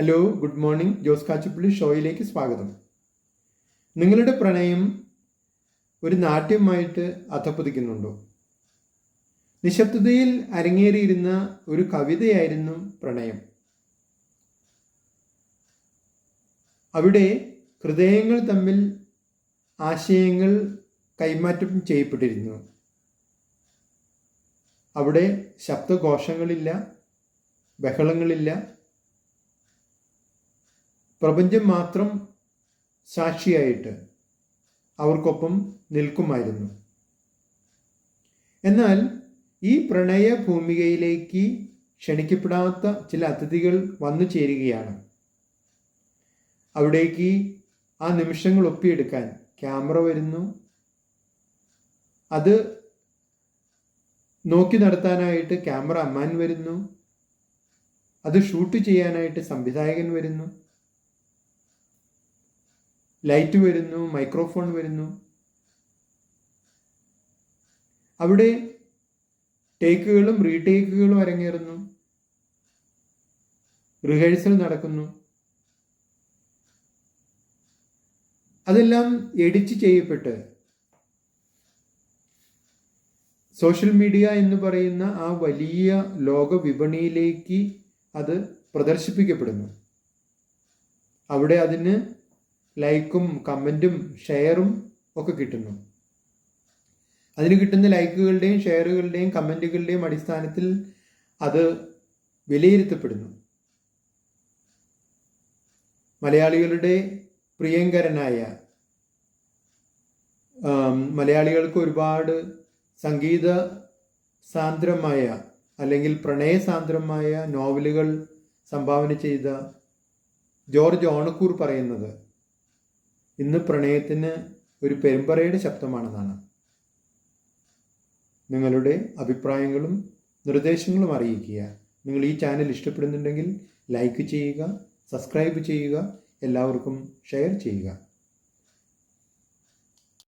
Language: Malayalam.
Hello good morning Jose Kachuppally ഷോയിലേക്ക് സ്വാഗതം. നിങ്ങളുടെ പ്രണയം ഒരു നാട്യമായിട്ട് അധപ്പതിക്കുന്നുണ്ടോ നിശബ്ദതയിൽ അരങ്ങേറിയിരുന്ന ഒരു കവിതയായിരുന്നു പ്രണയം. അവിടെ ഹൃദയങ്ങൾ തമ്മിൽ ആശയങ്ങൾ കൈമാറ്റം ചെയ്യപ്പെട്ടിരുന്നു. അവിടെ ശബ്ദഘോഷങ്ങളില്ല ബഹളങ്ങളില്ല പ്രപഞ്ചം മാത്രം സാക്ഷിയായിട്ട് അവർക്കൊപ്പം നിൽക്കുമായിരുന്നു. എന്നാൽ ഈ പ്രണയ ഭൂമികയിലേക്ക് ക്ഷണിക്കപ്പെടാത്ത ചില അതിഥികൾ വന്നു ചേരുകയാണ്. അവിടേക്ക് ആ നിമിഷങ്ങൾ ഒപ്പിയെടുക്കാൻ ക്യാമറ വരുന്നു. അത് നോക്കി നടത്താനായിട്ട് ക്യാമറ അമ്മാൻ വരുന്നു. അത് ഷൂട്ട് ചെയ്യാനായിട്ട് സംവിധായകൻ വരുന്നു. ലൈറ്റ് വരുന്നു മൈക്രോഫോൺ വരുന്നു. അവിടെ ടേക്കുകളും റീടേക്കുകളും അരങ്ങേറുന്നു. റിഹേഴ്സൽ നടക്കുന്നു. അതെല്ലാം എഡിറ്റ് ചെയ്യപ്പെട്ട് സോഷ്യൽ മീഡിയ എന്ന് പറയുന്ന ആ വലിയ ലോക വിപണിയിലേക്ക് അത് പ്രദർശിപ്പിക്കപ്പെടുന്നു. അവിടെ അതിന് ലൈക്കും കമന്റും ഷെയറും ഒക്കെ കിട്ടുന്നു. അതിന് കിട്ടുന്ന ലൈക്കുകളുടെയും ഷെയറുകളുടെയും കമന്റുകളുടെയും അടിസ്ഥാനത്തിൽ അത് വിലയിരുത്തപ്പെടുന്നു. മലയാളികളുടെ പ്രിയങ്കരനായ മലയാളികൾക്ക് ഒരുപാട് സംഗീത സാന്ദ്രമായ അല്ലെങ്കിൽ പ്രണയസാന്ദ്രമായ നോവലുകൾ സംഭാവന ചെയ്ത ജോർജ് ഓണക്കൂർ പറയുന്നത് ഇന്ന് പ്രണയത്തിന് ഒരു പെരുമ്പറയുടെ ശബ്ദമാണെന്നാണ് നിങ്ങളുടെ അഭിപ്രായങ്ങളും നിർദ്ദേശങ്ങളും അറിയിക്കുക. നിങ്ങൾ ഈ ചാനൽ ഇഷ്ടപ്പെടുന്നുണ്ടെങ്കിൽ ലൈക്ക് ചെയ്യുക സബ്സ്ക്രൈബ് ചെയ്യുക എല്ലാവർക്കും ഷെയർ ചെയ്യുക.